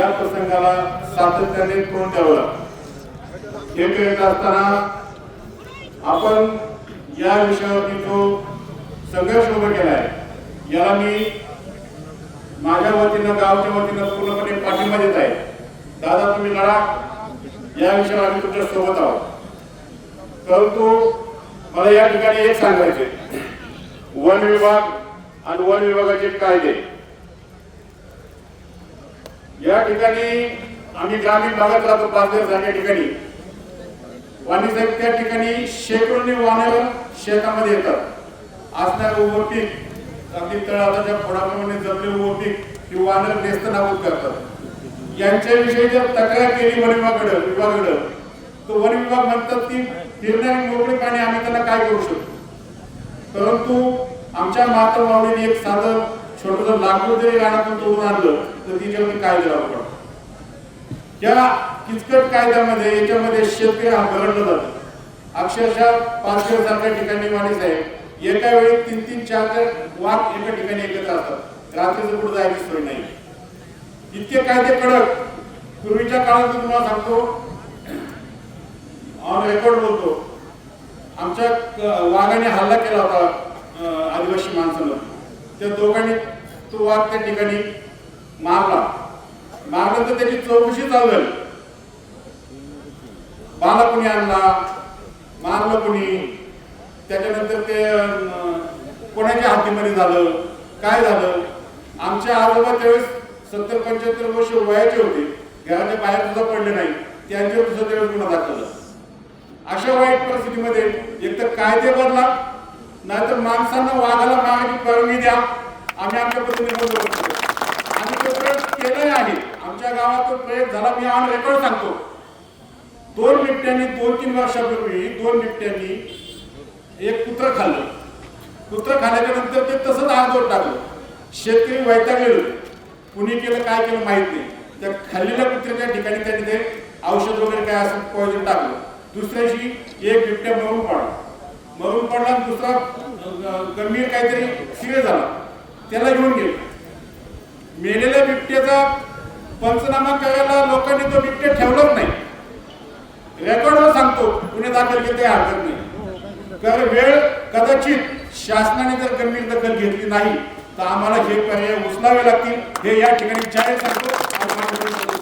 या प्रसंगाला सातत्याने तोंड द्यावं. लागतं हे करीत असताना आपण या विषयावरती जो संघर्ष उभा केलाय याला मी माझ्या वतीनं गावच्या वतीनं पूर्णपणे पाठिंबा देत आहे. दादा तुम्ही लढा. या विषयावर आम्ही तुमच्यासोबत आहोत. परंतु मला या ठिकाणी एक सांगायचे वन विभाग आणि वन विभागाचे कायदे. या ठिकाणी आम्ही ग्रामीण भागात राहतो पाच दिवस या ठिकाणी. वाणी साहेब त्या ठिकाणी शेकडोनी वाहनं शेतामध्ये येतात. असणारं उभं पीक अगदी तळाच्या फोडाप्रमाणे जमले उभं पीक ही वाहनं नेस्त नाबूद करतात. यांच्याविषयी जर तक्रार केली वन विभागाकडे विभागाकडे तो वन विभाग म्हणतात की फिरणारी मोकळी पाणी आम्ही त्यांना काय करू शकतो? परंतु आमच्या मातृभावनेने एक साधं छोटस लाकूड जरी रानातून तोडून आणलं तर तिच्यावरती काय द्यावं पडतं या किचकट कायद्यामध्ये याच्यामध्ये शेतकरी हा भरडला जातो. अक्षरशः पाचशे सारख्या ठिकाणी माणूस आहे एका वेळी तीन तीन चार चार वाघ एका ठिकाणी एकत्र असतात. रात्रीचं कुठं जायची सोय नाही. इतके कायदे कडक. पूर्वीच्या काळात मी तुम्हाला सांगतो ऑन रेकॉर्ड बोलतो आमच्या वाघाने हल्ला केला होता आदिवासी माणसानं त्या दोघांनी तो वाघ त्या ठिकाणी मारला. मारल्यानंतर त्याची चौकशी चालू झाली. बाला कुणी आणला? मारलं कुणी? त्याच्यानंतर ते कोणाच्या हातीमध्ये झालं? काय झालं? आमच्या आजोबा त्यावेळेस सत्तर पंच्याहत्तर वर्ष वयाचे होते. घराच्या बाहेर सुद्धा पडले नाही. त्यांच्यावर सुद्धा त्यावेळेस गुन्हा दाखल अशा वाईट परिस्थितीमध्ये एक तर कायदे बदला नाहीतर माणसांना वाघाला परवानगी द्या आम्ही आमच्या पद्धतीने बंद करतो. आणि तो प्रयोग केलाही आहे. आमच्या गावात तो प्रयोग झाला. मी आम्ही रेकॉर्ड सांगतो. दोन बिबट्यांनी दोन तीन वर्षापूर्वी दोन बिबट्यांनी एक कुत्र खाल्लं. कुत्र खाल्याच्या नंतर ते तसंच आगदोर टाकलं. शेतकरी वैतागलेले कुणी केलं काय केलं माहीत नाही. त्या खाल्लेल्या कुत्र्याच्या ठिकाणी त्यांनी ते औषध वगैरे काय असं पॉइझन टाकलं. दुसऱ्याशी एक बिबट्या मरून पडला. मरून पडला आणि दुसरा गंभीर काहीतरी सिरियस झाला. त्याला घेऊन गेले. मेलेल्या बिबट्याचा पंचनामा करायला लोकांनी तो बिबट्या ठेवलाच नाही. रेकॉर्डवर सांगतो पुणे दाखल केली काही हरकत नाही. कारण वेळ कदाचित शासनाने जर गंभीर दखल घेतली नाही तर आम्हाला हे पर्याय उचलावे लागतील. हे या ठिकाणी जाहीर सांगतो.